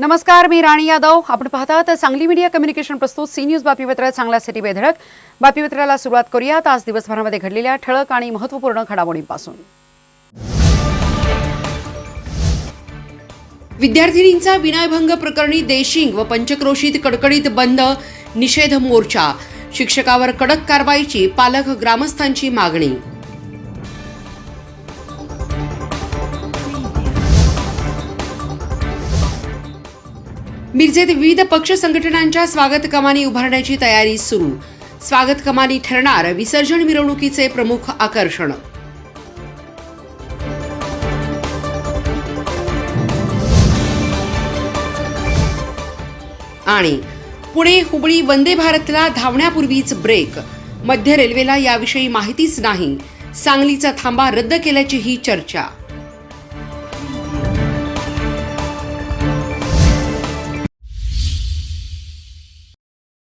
नमस्कार मी राणी यादव. आपण पाहतात सांगली मीडिया कम्युनिकेशन प्रस्तुत सी न्यूज बातमीपत्र चांगल्यासाठी बेधडक. बातमीपत्राला सुरुवात करूयात. आज दिवसभरामध्ये घडलेल्या ठळक आणि महत्त्वपूर्ण घडामोडींपासून. विद्यार्थिनींचा विनयभंग प्रकरणी देशिंग व पंचक्रोशीत कडकडीत बंद निषेध मोर्चा. शिक्षकावर कडक कारवाईची पालक ग्रामस्थांची मागणी. मिरजेत विविध पक्ष संघटनांच्या स्वागत कमानी उभारण्याची तयारी सुरू. स्वागत कमानी ठरणार विसर्जन मिरवणुकीचे प्रमुख आकर्षण. आणि पुणे हुबळी वंदे भारतला धावण्यापूर्वीच ब्रेक. मध्य रेल्वेला याविषयी माहितीच नाही. सांगलीचा थांबा रद्द केल्याचीही चर्चा.